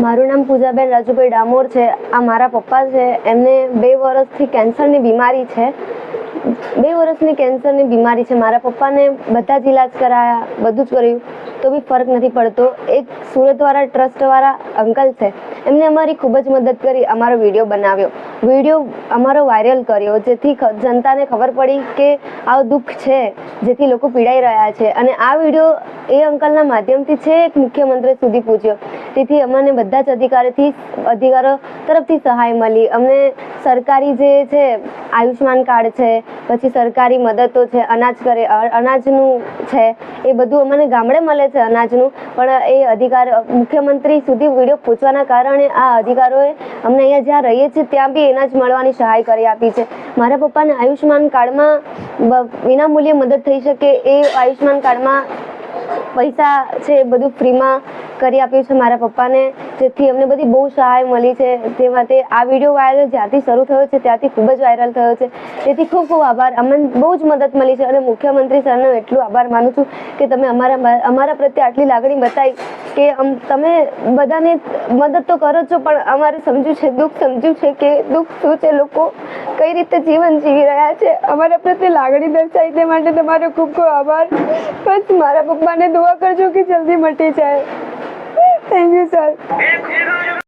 મારું નામ પૂજાબેન રાજુભાઈ ડામોર છે. આ મારા પપ્પા છે. એમને બે વર્ષથી કેન્સરની બીમારી છે. બે વર્ષની કેન્સરની બીમારી છે. મારા પપ્પાને બધા જ ઇલાજ કરાયા, બધું જ કર્યું. તો બી ફરક નથી પડતો. એક સુરતવાળા ટ્રસ્ટવાળા અંકલ છે. એમને અમારી ખૂબ જ મદદ કરી, અમારો વીડિયો બનાવ્યો. વીડિયો અમારો વાયરલ કર્યો. જેથી જનતાને ખબર પડી કે આવું દુઃખ છે. જેથી લોકો પીડાઈ રહ્યા છે. અને આ વીડિયો એ અંકલના માધ્યમથી છેક મુખ્યમંત્રી સુધી પહોંચ્યો તેથી અમને બધા જ અધિકારીથી, અધિકારો તરફથી સહાય મળી. અમને સરકારી જે છે, આયુષ્યમાન કાર્ડ છે, પછી સરકારી મદદો છે, અનાજ કરે અનાજનું છે, એ બધું અમને ગામડે મળે છે અનાજનું. પણ એ અધિકાર, મુખ્યમંત્રી સુધી વીડિયો પહોંચવાના કારણે આ અધિકારોએ અમને અહીંયા જ્યાં રહીએ છીએ ત્યાં બી એના જ મળવાની સહાય કરી આપી છે. મારા પપ્પાને આયુષ્યમાન કાર્ડમાં વિનામૂલ્યે મદદ થઈ શકે એ આયુષ્યમાન કાર્ડમાં પૈસા છે બધું ફ્રીમાં કરી આપ્યું છે મારા પપ્પાને. જેથી અમને બધી બહુ સહાય મળી છે. તે માટે આ વીડિયો વાયરલ જ્યાંથી શરૂ થયો છે ત્યાંથી ખૂબ જ વાયરલ થયો છે. તેથી ખૂબ ખૂબ આભાર. અમને બહુ જ મદદ મળી છે અને મુખ્યમંત્રી સરનો એટલું આભાર માનું છું કે તમે અમારા અમારા પ્રત્યે આટલી લાગણી બતાવી. કે તમે બધાને મદદ તો કરો છો, પણ અમારે સમજ્યું છે, દુઃખ સમજ્યું છે કે દુઃખ શું છે, લોકો કઈ રીતે જીવન જીવી રહ્યા છે. અમારા પ્રત્યે લાગણી દર્શાવી તે માટે તમારો ખૂબ ખૂબ આભાર. બસ મારા પપ્પાને દુઆ કરજો કે જલ્દી મટી જાય. Thank you sir